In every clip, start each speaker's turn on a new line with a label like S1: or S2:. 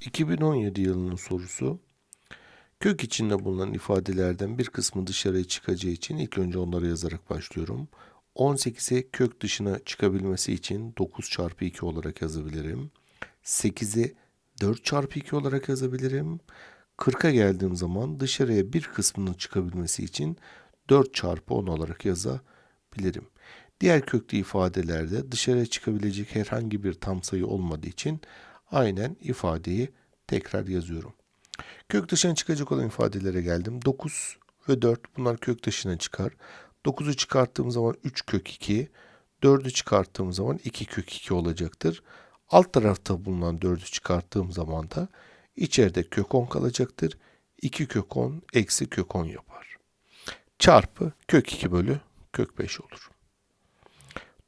S1: 2017 yılının sorusu. Kök içinde bulunan ifadelerden bir kısmı dışarıya çıkacağı için ilk önce onları yazarak başlıyorum. 18'e kök dışına çıkabilmesi için 9 çarpı 2 olarak yazabilirim. 8'i 4 çarpı 2 olarak yazabilirim. 40'a geldiğim zaman dışarıya bir kısmının çıkabilmesi için 4 çarpı 10 olarak yazabilirim. Diğer köklü ifadelerde dışarıya çıkabilecek herhangi bir tam sayı olmadığı için aynen ifadeyi tekrar yazıyorum. Kök dışına çıkacak olan ifadelere geldim. 9 ve 4 bunlar kök dışına çıkar. 9'u çıkarttığım zaman 3 kök 2, 4'ü çıkarttığım zaman 2 kök 2 olacaktır. Alt tarafta bulunan 4'ü çıkarttığım zaman da içeride kök 10 kalacaktır. 2 kök 10 eksi kök 10 yapar. Çarpı kök 2 bölü kök 5 olur.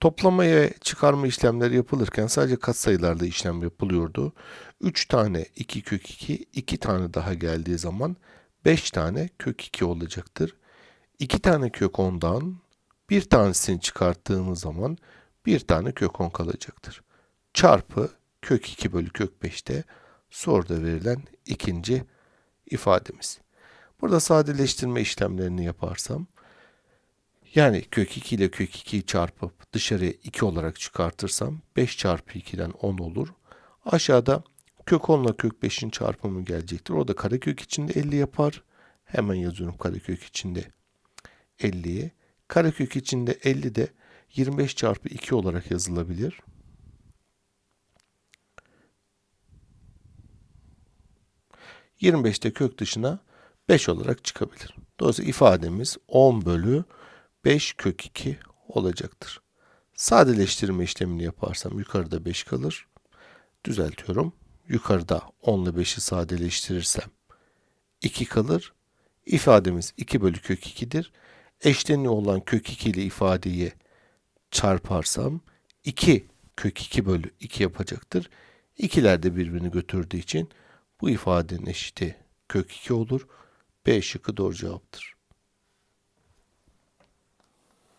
S1: Toplama ve çıkarma işlemleri yapılırken sadece katsayılarda işlem yapılıyordu. 3 tane 2 kök 2, 2 tane daha geldiği zaman 5 tane kök 2 olacaktır. 2 tane kök 10'dan bir tanesini çıkarttığımız zaman bir tane kök 10 kalacaktır. Çarpı kök 2 bölü kök 5'te soruda verilen ikinci ifademiz. Burada sadeleştirme işlemlerini yaparsam yani kök 2 ile kök 2'yi çarpıp dışarıya 2 olarak çıkartırsam 5 çarpı 2'den 10 olur. Aşağıda kök 10 ile kök 5'in çarpımı gelecektir. O da karekök içinde 50 yapar. Hemen yazıyorum karekök içinde 50'yi. Karekök içinde 50 de 25 çarpı 2 olarak yazılabilir. ...25'te kök dışına 5 olarak çıkabilir. Dolayısıyla ifademiz 10 bölü 5 kök 2 olacaktır. Sadeleştirme işlemini yaparsam yukarıda 5 kalır. Düzeltiyorum. Yukarıda 10 ile 5'i sadeleştirirsem 2 kalır. İfademiz 2 bölü kök 2'dir. Eşleniği olan kök 2 ile ifadeyi çarparsam 2 kök 2 bölü 2 yapacaktır. İkiler de birbirini götürdüğü için bu ifadenin eşiti kök 2 olur. B şıkkı doğru cevaptır.